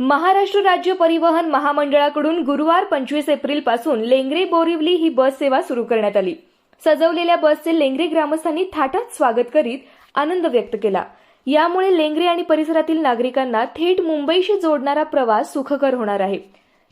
महाराष्ट्र राज्य परिवहन महामंडळाकडून गुरुवार पंचवीस एप्रिलपासून लेंगरे बोरिवली ही बस सेवा सुरू करण्यात आली. सजवलेल्या बसचे लेंगरे ग्रामस्थांनी थाटात स्वागत करीत आनंद व्यक्त केला. यामुळे लेंगरे आणि परिसरातील नागरिकांना थेट मुंबईशी जोडणारा प्रवास सुखकर होणार आहे.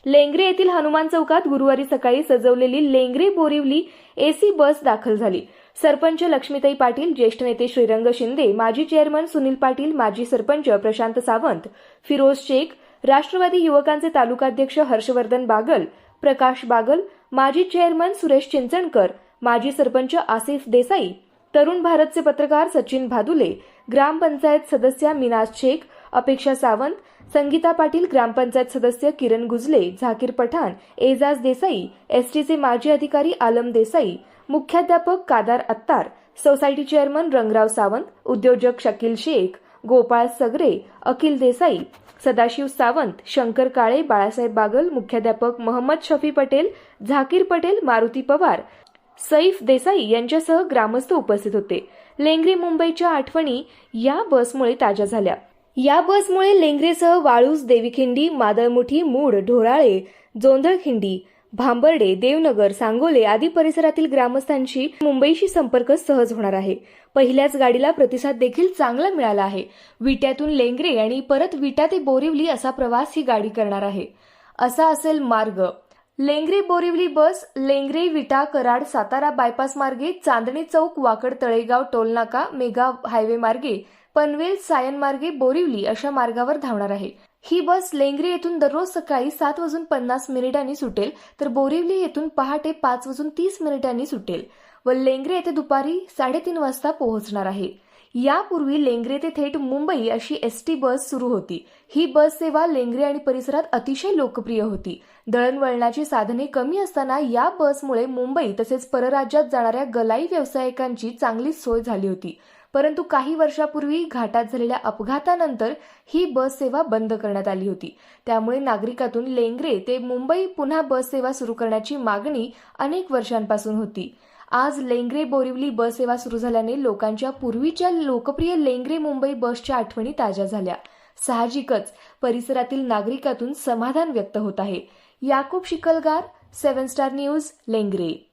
लेंगरे येथील हनुमान चौकात गुरुवारी सकाळी सजवलेली लेंगरे बोरिवली एसी बस दाखल झाली. सरपंच लक्ष्मीताई पाटील ज्येष्ठ नेते श्रीरंग शिंदे माजी चेअरमन सुनील पाटील माजी सरपंच प्रशांत सावंत फिरोज शेख राष्ट्रवादी युवकांचे तालुकाध्यक्ष हर्षवर्धन बागल प्रकाश बागल माजी चेअरमन सुरेश चिंचणकर माजी सरपंच आसिफ देसाई तरुण भारतचे पत्रकार सचिन भादुले ग्रामपंचायत सदस्या मिनाज शेख अपेक्षा सावंत संगीता पाटील ग्रामपंचायत सदस्य किरण गुजले झाकीर पठाण एजाज देसाई एसटीचे माजी अधिकारी आलम देसाई मुख्याध्यापक कादार अत्तार सोसायटी चेअरमन रंगराव सावंत उद्योजक शकील शेख गोपाळ सगरे अखिल देसाई सदाशिव सावंत शंकर काळे बाळासाहेब बागल मुख्याध्यापक मोहम्मद शफी पटेल झाकीर पटेल मारुती पवार सैफ देसाई यांच्यासह ग्रामस्थ उपस्थित होते. लेंगरे मुंबईच्या आठवणी या बसमुळे ताज्या झाल्या. या बसमुळे लेंगरेसह वाळूस देवीखिंडी मादळमुठी मूड ढोराळे जोंधळखिंडी भांबर्डे देवनगर सांगोले आदी परिसरातील ग्रामस्थांशी मुंबईशी संपर्क सहज होणार आहे. पहिल्याच गाडीला प्रतिसाद देखील चांगला मिळाला आहे. विट्यातून लेंगरे आणि परत विटा ते बोरिवली असा प्रवास ही गाडी करणार आहे. असा असेल मार्ग. लेंगरे बोरिवली बस लेंगरे विटा कराड सातारा बायपास मार्गे चांदणी चौक वाकड तळेगाव टोलनाका मेगा हायवे मार्गे पनवेल सायन मार्गे बोरिवली अशा मार्गावर धावणार आहे. ही बस लेंगरे येथून दररोज सकाळी सात वाजून पन्नास मिनिटांनी सुटेल तर बोरिवली येथून पहाटे पाच वाजून तीस मिनिटांनी सुटेल व लेंगरे येथे दुपारी साडेतीन वाजता पोहोचणार आहे. यापूर्वी लेंगरे ते थेट मुंबई अशी एस टी बस सुरू होती. ही बस सेवा लेंगरे आणि परिसरात अतिशय लोकप्रिय होती. दळणवळणाची साधने कमी असताना या बसमुळे मुंबई तसेच परराज्यात जाणाऱ्या गलाई व्यावसायिकांची चांगली सोय झाली होती. परंतु काही वर्षापूर्वी घाटात झालेल्या अपघातानंतर ही बस सेवा बंद करण्यात आली होती. त्यामुळे नागरिकातून लेंगरे ते मुंबई पुन्हा बस सेवा सुरू करण्याची मागणी अनेक वर्षांपासून होती. आज लेंगरे बोरिवली बस सेवा सुरू झाल्याने लोकांच्या पूर्वीच्या लोकप्रिय लेंगरे मुंबई बसच्या आठवणी ताज्या झाल्या. साहजिकच परिसरातील नागरिकातून समाधान व्यक्त होत आहे. Yakub Shikalgar seven star news Lengare.